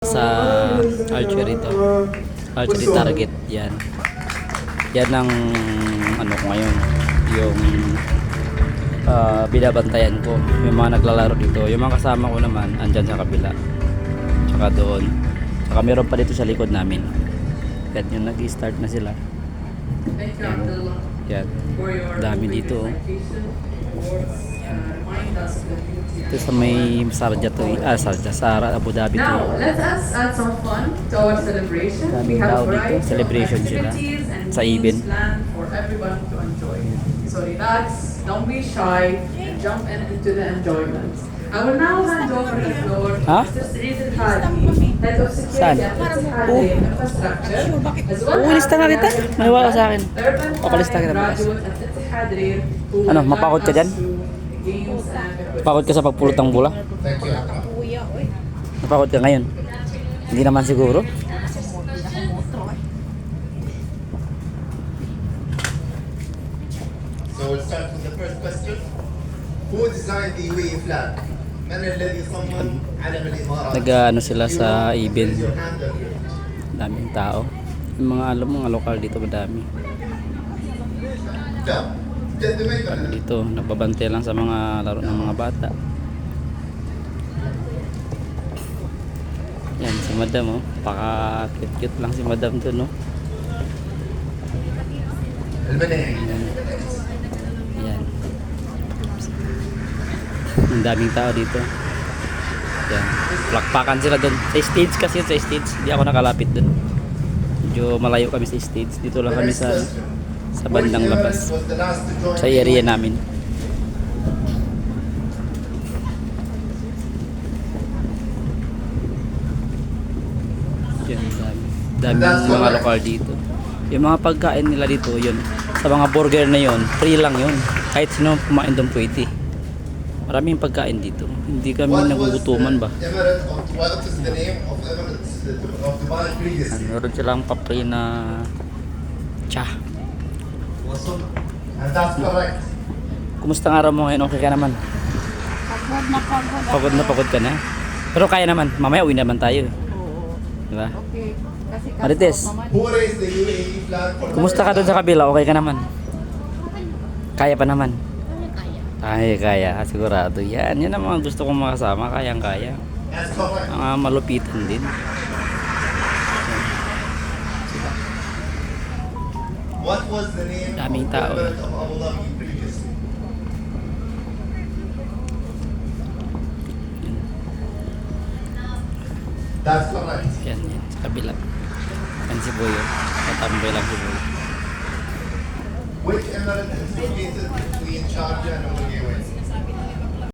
sa archery to. Archery target. Yan. Yan ang ano ko ngayon. Yung ah, binabantayan ko. Yung mga naglalaro dito. Yung mga kasama ko naman, andyan sa kabila. Tsaka doon. Tsaka meron pa dito sa likod namin. Yan yung nag-start na sila. Yan. Yan. Dami dito. oh. Ito sa may Sarja to. Ah, Sarja. Sa Abu Dhabi to. Now, let us add some fun to our celebration. Daming We have a dito. variety Celebration of sila. activities and Sa Ibin. planned for everyone to enjoy. So relax, don't be shy, and jump in into the enjoyment. I will now hand over the floor to Ha? Mr. Saeed Al-Hadi, Head of Saan? Security at Etihad Infrastructure, as well as the Maniwala sa akin. Urban Planning graduate at who Ano, mapakot ka dyan? Napagod ka sa pagpulot ng bula? Napagod ka ngayon? Hindi naman siguro. So we'll start with the first question. Who designed the UAE flag? Nag-ano sila sa event. Daming tao. Yung mga alam mga lokal dito madami. Yeah dito nababante lang sa mga laro ng mga bata. Yan si madam oh. Paka cute cute lang si madam dun no yan. yan ang daming tao dito. Yan. Plakpakan sila dun. Sa stage kasi sa stage. Hindi ako nakalapit dun. Medyo malayo kami sa stage. Dito lang kami sa sa bandang labas. Sa area namin. Yan, dami. Dami mga lokal dito. Yung mga pagkain nila dito, yun. Sa mga burger na yun, free lang yun. Kahit sino kumain doon pwede. Maraming pagkain dito. Hindi kami What nagugutuman ba? Meron silang papri na cha. And that's correct. Kumusta ang araw mo ngayon? Okay ka naman? Pagod na pagod. Pagod na pagod ka na? Pero kaya naman. Mamaya uwi naman tayo. Oo. Di ba? Okay. Kasi kaso, Marites. mama- Who raised the UAE flag for Kumusta ka doon sa kabila? Okay ka naman? Kaya pa naman? Kaya, kaya. Sigurado. Yan. Yan ang mga gusto kong makasama. Kayang kaya. That's correct. Mga malupitan din. What was the name Daming tao. That's correct. Yan, yan. Sa kabila. Yan si Boyo. Tatambay lang si Boyo. Which emirate is located between Sharjah and Dhabi?